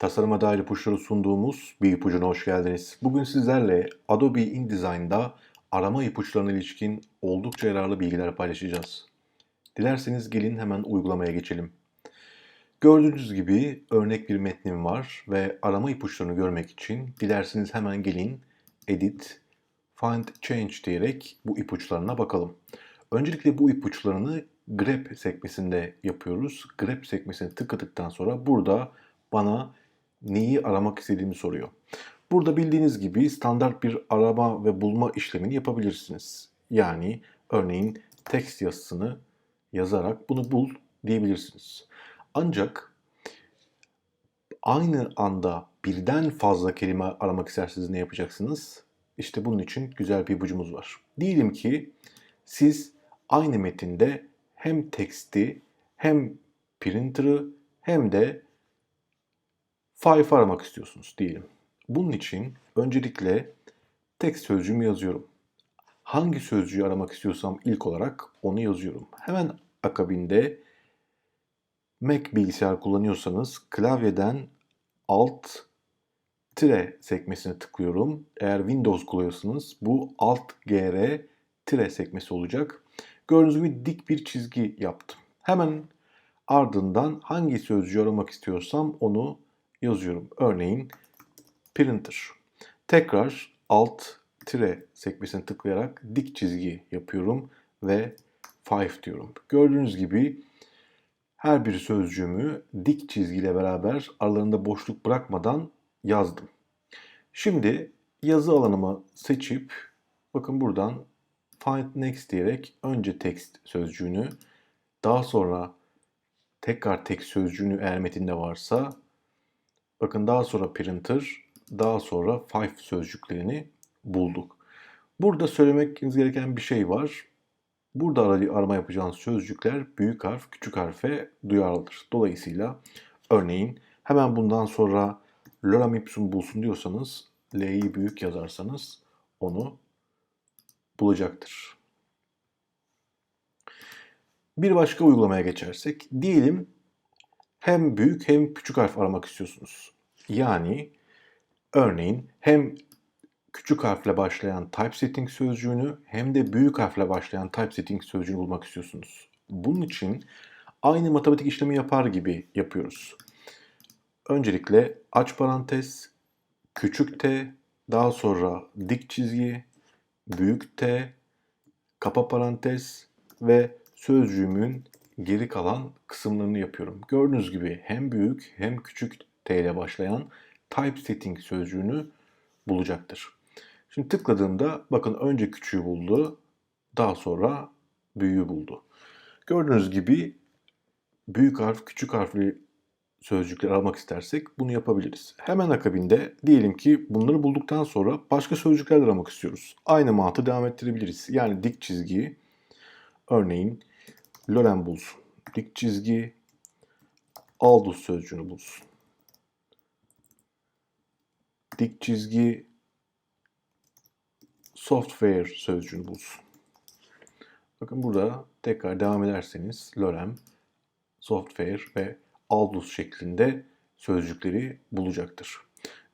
Tasarıma dair ipuçları sunduğumuz bir ipucuna hoş geldiniz. Bugün sizlerle Adobe InDesign'da arama ipuçlarına ilişkin oldukça yararlı bilgiler paylaşacağız. Dilerseniz gelin hemen uygulamaya geçelim. Gördüğünüz gibi örnek bir metnim var ve arama ipuçlarını görmek için dilerseniz hemen gelin Edit, Find Change diyerek bu ipuçlarına bakalım. Öncelikle bu ipuçlarını grep sekmesinde yapıyoruz. Grep sekmesine tıkladıktan sonra burada bana neyi aramak istediğimi soruyor. Burada bildiğiniz gibi standart bir arama ve bulma işlemini yapabilirsiniz. Yani örneğin text yazısını yazarak bunu bul diyebilirsiniz. Ancak aynı anda birden fazla kelime aramak isterseniz ne yapacaksınız? İşte bunun için güzel bir ipucumuz var. Diyelim ki siz aynı metinde hem teksti hem printer'ı hem de five aramak istiyorsunuz diyelim. Bunun için öncelikle text sözcüğümü yazıyorum. Hangi sözcüğü aramak istiyorsam ilk olarak onu yazıyorum. Hemen akabinde Mac bilgisayar kullanıyorsanız klavyeden Alt tire sekmesine tıklıyorum. Eğer Windows kullanıyorsanız bu Alt GR tire sekmesi olacak. Gördüğünüz gibi dik bir çizgi yaptım. Hemen ardından hangi sözcüğü aramak istiyorsam onu yazıyorum. Örneğin printer. Tekrar alt tire sekmesine tıklayarak dik çizgi yapıyorum ve five diyorum. Gördüğünüz gibi her bir sözcüğümü dik çizgiyle beraber aralarında boşluk bırakmadan yazdım. Şimdi yazı alanımı seçip bakın buradan find next diyerek önce text sözcüğünü daha sonra tekrar text sözcüğünü eğer metinde varsa bakın daha sonra printer daha sonra five sözcüklerini bulduk. Burada söylememiz gereken bir şey var. Burada arama yapacağınız sözcükler büyük harf, küçük harfe duyarlıdır. Dolayısıyla örneğin hemen bundan sonra lorem ipsum bulsun diyorsanız L'yi büyük yazarsanız onu bulacaktır. Bir başka uygulamaya geçersek diyelim hem büyük hem küçük harf aramak istiyorsunuz. Yani örneğin hem küçük harfle başlayan typesetting sözcüğünü hem de büyük harfle başlayan typesetting sözcüğünü bulmak istiyorsunuz. Bunun için aynı matematik işlemi yapar gibi yapıyoruz. Öncelikle aç parantez, küçük t, daha sonra dik çizgi, büyük t, kapa parantez ve sözcüğümün geri kalan kısımlarını yapıyorum. Gördüğünüz gibi hem büyük hem küçük t ile başlayan typesetting sözcüğünü bulacaktır. Şimdi tıkladığımda bakın önce küçüğü buldu, daha sonra büyüğü buldu. Gördüğünüz gibi büyük harf, küçük harfli sözcükleri almak istersek bunu yapabiliriz. Hemen akabinde diyelim ki bunları bulduktan sonra başka sözcükler aramak istiyoruz. Aynı mantığı devam ettirebiliriz. Yani dik çizgi, örneğin Loren bulsun. Dik çizgi, Aldous sözcüğünü bulsun. Dik çizgi, software sözcüğünü bulsun. Bakın burada tekrar devam ederseniz lorem, software ve aldus şeklinde sözcükleri bulacaktır.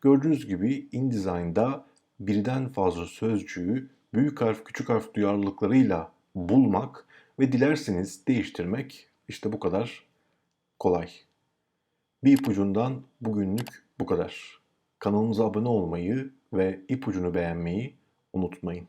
Gördüğünüz gibi InDesign'da birden fazla sözcüğü büyük harf küçük harf duyarlılıklarıyla bulmak ve dilerseniz değiştirmek işte bu kadar kolay. Bir ipucundan bugünlük bu kadar. Kanalımıza abone olmayı ve ipucunu beğenmeyi unutmayın.